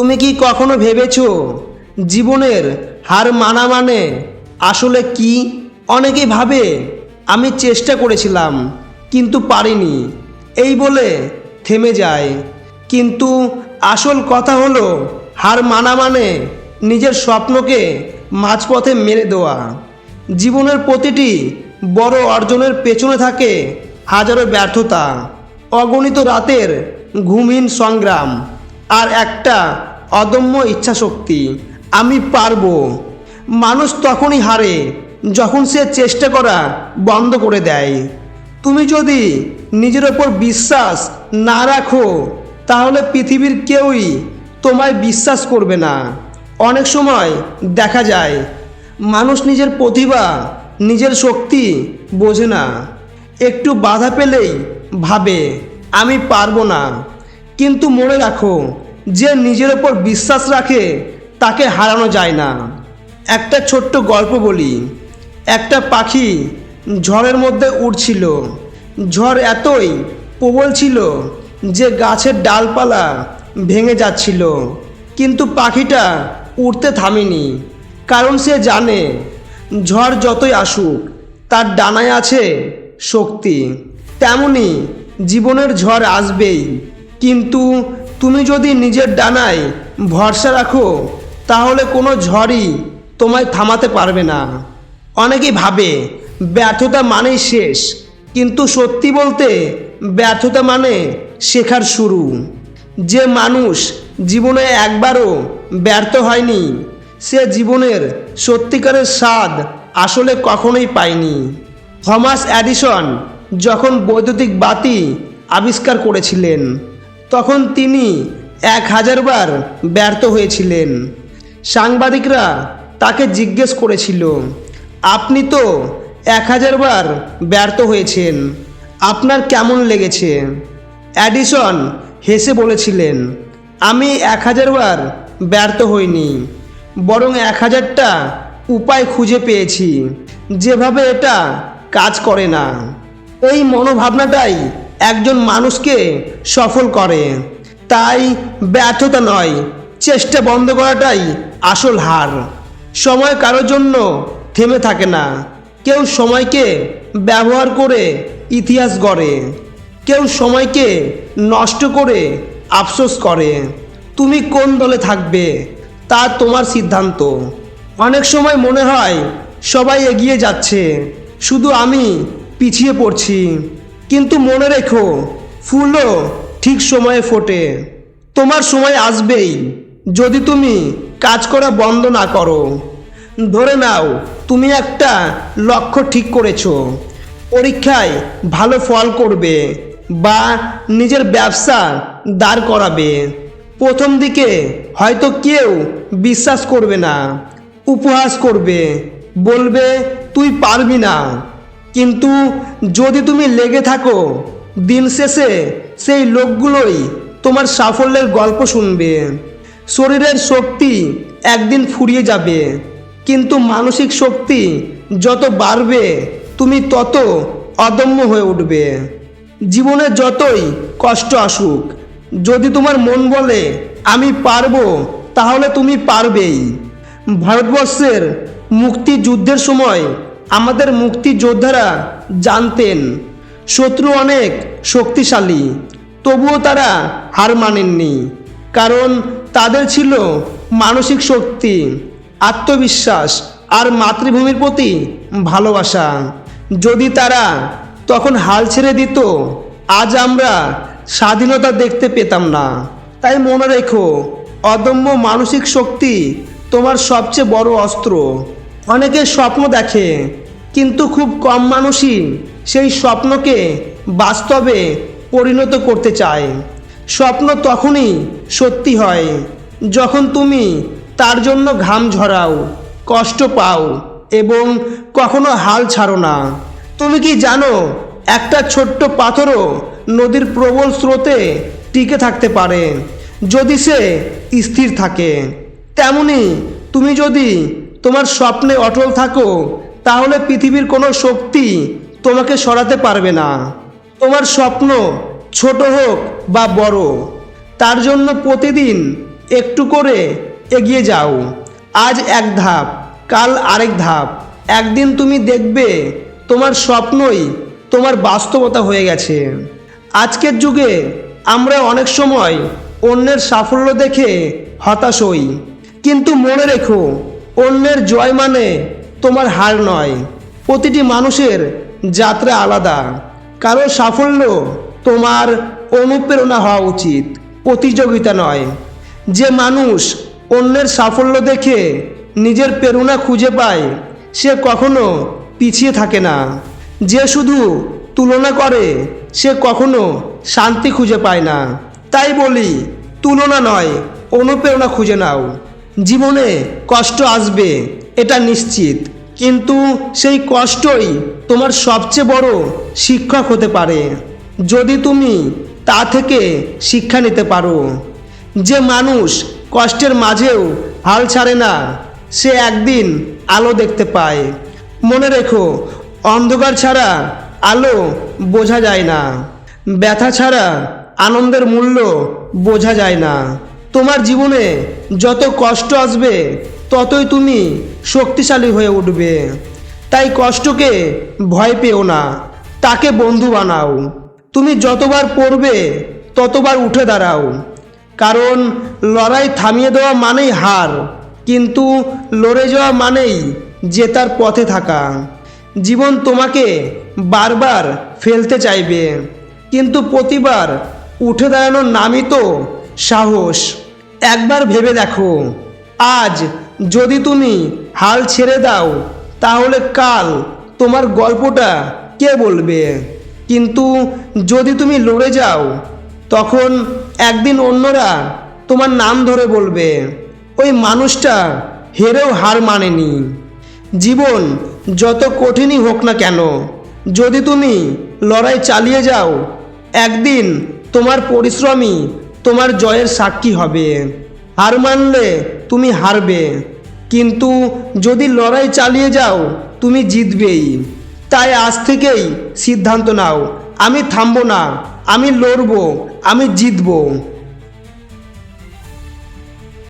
তুমি কি কখনো ভেবেছো জীবনের হার মানা মানে আসলে কি? অনেকেই ভাবে, আমি চেষ্টা করেছিলাম, কিন্তু পারিনি। এই বলে থেমে যায়। কিন্তু আসল কথা হলো, হার মানা মানে নিজের স্বপ্নকে মাঝপথে মেরে দেওয়া। জীবনের প্রতিটি বড় অর্জনের পেছনে থাকে হাজারো ব্যর্থতা, অগণিত রাতের ঘুমহীন সংগ্রাম, আর একটা অদম্য ইচ্ছাশক্তি। আমি পারব। মানুষ তখনই হারে, যখন সে চেষ্টা করা বন্ধ করে দেয়। তুমি যদি নিজের ওপর বিশ্বাস না রাখো, তাহলে পৃথিবীর কেউই তোমায় বিশ্বাস করবে না। অনেক সময় দেখা যায়, মানুষ নিজের প্রতিভা, নিজের শক্তি বোঝে না। একটু বাধা পেলেই ভাবে, আমি পারব না। কিন্তু মনে রাখো যে নিজের ওপর বিশ্বাস রাখে, তাকে হারানো যায় না। একটা ছোট্ট গল্প বলি। একটা পাখি ঝড়ের মধ্যে উড়ছিল। ঝড় এতই প্রবল ছিল যে গাছের ডালপালা ভেঙে যাচ্ছিল। কিন্তু পাখিটা উড়তে থামেনি, কারণ সে জানে ঝড় যতই আসুক, তার ডানায় আছে শক্তি। তেমনি জীবনের ঝড় আসবেই, কিন্তু তুমি যদি নিজের ডানায় ভরসা রাখো, তাহলে কোনো ঝড়ই তোমায় থামাতে পারবে না। অনেকেই ভাবে, ব্যর্থতা মানেই শেষ, কিন্তু সত্যি বলতে ব্যর্থতা মানে শেখার শুরু। যে মানুষ জীবনে একবারও ব্যর্থ হয়নি, সে জীবনের সত্যিকারের স্বাদ আসলে কখনোই পায়নি। থমাস অ্যাডিসন যখন বৈদ্যুতিক বাতি আবিষ্কার করেছিলেন তখন তিনি এক হাজারবার ব্যর্থ হয়েছিলেন। সাংবাদিকরা তাকে জিজ্ঞেস করেছিল, আপনি তো এক হাজারবার ব্যর্থ হয়েছেন, আপনার কেমন লেগেছে? অ্যাডিসন হেসে বলেছিলেন, আমি এক হাজারবার ব্যর্থ হইনি, বরং এক হাজারটা উপায় খুঁজে পেয়েছি, যেভাবে এটা কাজ করে না। এই মনোভাবনাটাই একজন মানুষকে সফল করে। তাই ব্যর্থতা নয়, চেষ্টা বন্ধ করাটাই আসল হার। সময় কারোর জন্য থেমে থাকে না। কেউ সময়কে ব্যবহার করে ইতিহাস গড়ে। কেউ সময়কে নষ্ট করে আফসোস করে। তুমি কোন দলে থাকবে, তা তোমার সিদ্ধান্ত। অনেক সময় মনে হয় সবাই এগিয়ে যাচ্ছে, শুধু আমি পিছিয়ে পড়ছি। কিন্তু মনে রেখো, ফুলও ঠিক সময়ে ফোটে। তোমার সময় আসবেই, যদি তুমি কাজ করা বন্ধ না করো। ধরে নাও, তুমি একটা লক্ষ্য ঠিক করেছ। পরীক্ষায় ভালো ফল করবে বা নিজের ব্যবসা দাঁড় করাবে। প্রথম দিকে হয়তো কেউ বিশ্বাস করবে না, উপহাস করবে, বলবে, তুই পারবি না। কিন্তু যদি তুমি লেগে থাকো, দিন শেষে সেই লোকগুলোই তোমার সাফল্যের গল্প শুনবে। শরীরের শক্তি একদিন ফুরিয়ে যাবে, কিন্তু মানসিক শক্তি যত বাড়বে, তুমি তত অদম্য হয়ে উঠবে। জীবনে যতই কষ্ট আসুক, যদি তোমার মন বলে, আমি পারব তাহলে তুমি পারবেই। ভারতবর্ষের মুক্তিযুদ্ধের সময় আমাদের মুক্তিযোদ্ধারা জানতেন, শত্রু অনেক শক্তিশালী, তবুও তারা হার মানেননি, কারণ তাদের ছিল মানসিক শক্তি, আত্মবিশ্বাস আর মাতৃভূমির প্রতি ভালোবাসা। যদি তারা তখন হাল ছেড়ে দিত, আজ আমরা স্বাধীনতা দেখতে পেতাম না। তাই মনে রেখো, অদম্য মানসিক শক্তি তোমার সবচেয়ে বড় অস্ত্র। অনেকে স্বপ্ন দেখে, কিন্তু খুব কম মানুষই সেই স্বপ্নকে বাস্তবে পরিণত করতে চায়। স্বপ্ন তখনই সত্যি হয়, যখন তুমি তার জন্য ঘাম ঝরাও, কষ্ট পাও এবং কখনো হাল ছাড়ো না। তুমি কি জানো, একটা ছোট্ট পাথরও নদীর প্রবল স্রোতে টিকে থাকতে পারে, যদি সে স্থির থাকে? তেমনি তুমি যদি তোমার স্বপ্নে অটল থাকো, তাহলে পৃথিবীর কোনো শক্তি তোমাকে সরাতে পারবে না। তোমার স্বপ্ন ছোট হোক বা বড়, তার জন্য প্রতিদিন একটু করে এগিয়ে যাও। আজ এক ধাপ, কাল আরেক ধাপ, একদিন তুমি দেখবে তোমার স্বপ্নই তোমার বাস্তবতা হয়ে গেছে। আজকের যুগে আমরা অনেক সময় অন্যের সাফল্য দেখে হতাশ হই, কিন্তু মনে রেখো অন্যের জয় মানে তোমার হার নয়। প্রতিটি মানুষের যাত্রা আলাদা। কারও সাফল্য তোমার অনুপ্রেরণা হওয়া উচিত, প্রতিযোগিতা নয়। যে মানুষ অন্যের সাফল্য দেখে নিজের প্রেরণা খুঁজে পায়, সে কখনো পিছিয়ে থাকে না। যে শুধু তুলনা করে, সে কখনো শান্তি খুঁজে পায় না। তাই বলি, তুলনা নয়, অনুপ্রেরণা খুঁজে নাও। জীবনে কষ্ট আসবে, এটা নিশ্চিত। কিন্তু সেই কষ্টই তোমার সবচেয়ে বড় শিক্ষক হতে পারে। যদি তুমি তা থেকে শিক্ষা নিতে পারো। যে মানুষ কষ্টের মাঝেও হাল ছাড়ে না, সে একদিন আলো দেখতে পায়। মনে রেখো, অন্ধকার ছাড়া আলো বোঝা যায় না। ব্যথা ছাড়া আনন্দের মূল্য বোঝা যায় না। তোমার জীবনে যত কষ্ট আসবে, ততই তুমি শক্তিশালী হয়ে উঠবে। তাই কষ্টকে ভয় পেও না, তাকে বন্ধু বানাও। তুমি যতবার পড়বে, ততবার উঠে দাঁড়াও। কারণ লড়াই থামিয়ে দেওয়া মানেই হার, কিন্তু লড়ে যাওয়া মানেই জেতার পথে থাকা। জীবন তোমাকে বারবার ফেলতে চাইবে, কিন্তু প্রতিবার উঠে দাঁড়ানোর নামই তো সাহস। একবার ভেবে দেখো। আজ যদি তুমি হাল ছেড়ে দাও, তাহলে কাল তোমার গল্পটা কে বলবে? কিন্তু যদি তুমি লড়ে যাও, তখন একদিন অন্যরা তোমার নাম ধরে বলবে, ওই মানুষটা হেরেও হার মানেনি। জীবন যত কঠিনই হোক না কেন, যদি তুমি লড়াই চালিয়ে যাও, একদিন তোমার পরিশ্রমই তোমার জয়ের সাক্ষী হবে। হার মানলে তুমি হারবে। কিন্তু যদি লড়াই চালিয়ে যাও, তুমি জিতবেই। তাই আজ থেকেই সিদ্ধান্ত নাও, আমি থামবো না, আমি লড়বো, আমি জিতবো।